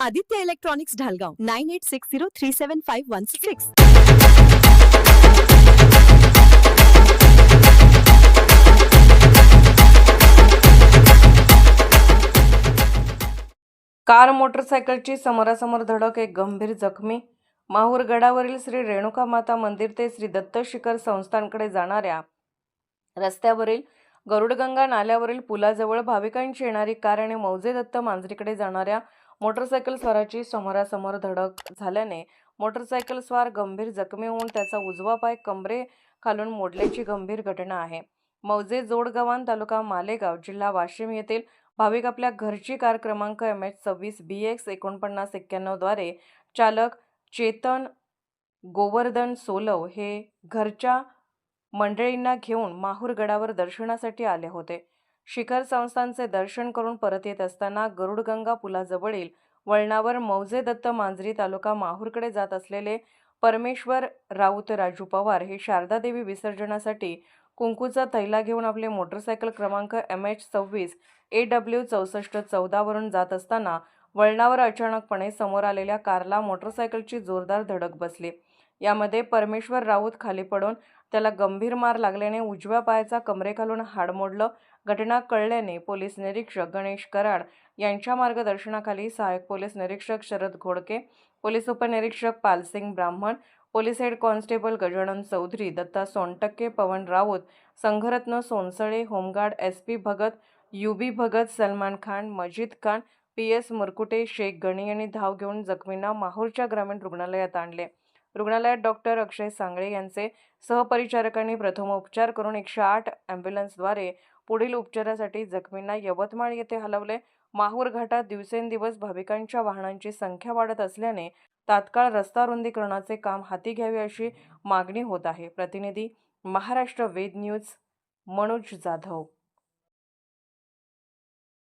Aditya electronics Dhalgaon nine eight six zero three seven five one six. Car मोटरसायकलची समोरासमोर धडक एक गंभीर जखमी. माहूर गडावरील श्री रेणुका माता मंदिर ते श्री दत्त शिखर संस्थानकडे जाणाऱ्या रस्त्यावरील गरुडगंगा नाल्यावरील पुलाजवळ भाविकांची येणारी कार आणि मौजे दत्त मांजरीकडे जाणाऱ्या मोटरसायकल स्वाराची समोरासमोर धडक झाल्याने मोटरसायकल स्वार गंभीर जखमी होऊन त्याचा उजवा पाय कमरे खालून मोडल्याची गंभीर घटना आहे. मौजे जोडगव्हाण तालुका मालेगाव जिल्हा वाशिम येथील भाविक आपल्या घरची कार क्रमांक एम एच सव्वीस बी एक्स एकोणपन्नास एक्क्याण्णवद्वारे चालक चेतन गोवर्धन सोलव हे घरच्या मंडळींना घेऊन माहूर गडावर दर्शनासाठी आले होते. शिखर संस्थांचे दर्शन करून परत येत असताना गरुडगंगा पुलाजवळील वळणावर मौजे दत्त मांजरी तालुका माहूरकडे जात असलेले परमेश्वर राऊत राजू पवार हे शारदादेवी विसर्जनासाठी कुंकूचा थैला घेऊन आपले मोटरसायकल क्रमांक एम एच सव्वीस ए डब्ल्यू चौसष्ट चौदावरून जात असताना वळणावर अचानकपणे समोर आलेल्या कारला मोटरसायकलची जोरदार धडक बसली. यामध्ये परमेश्वर राऊत खाली पडून त्याला गंभीर मार लागल्याने उजव्या पायाचा कमरेखालून हाड मोडलं. घटना कळल्याने पोलीस निरीक्षक गणेश कराड यांच्या मार्गदर्शनाखाली सहाय्यक पोलीस निरीक्षक शरद घोडके पोलीस उपनिरीक्षक Palsingh Brahman police head constable Gajanan Chaudhari Datta Sontakke Pawan Raut Sangharatna Sonsale home guard S P Bhagat U B Bhagat Salman Khan Majid Khan P S Murkute Shaikh Gani यांनी धाव घेऊन जखमींना माहूरच्या ग्रामीण रुग्णालयात आणले. रुग्णालयात doctor अक्षय सांगळे यांचे सहपरिचारकांनी प्रथमोपचार करून एकशे आठ ॲम्ब्युलन्सद्वारे पुढील उपचारासाठी जखमींना यवतमाळ येथे हलवले. माहूर घाटात दिवसेंदिवस भाविकांच्या वाहनांची संख्या वाढत असल्याने तात्काळ रस्ता रुंदीकरणाचे काम हाती घ्यावे अशी मागणी होत आहे. प्रतिनिधी महाराष्ट्र वेद न्यूज मनोज जाधव.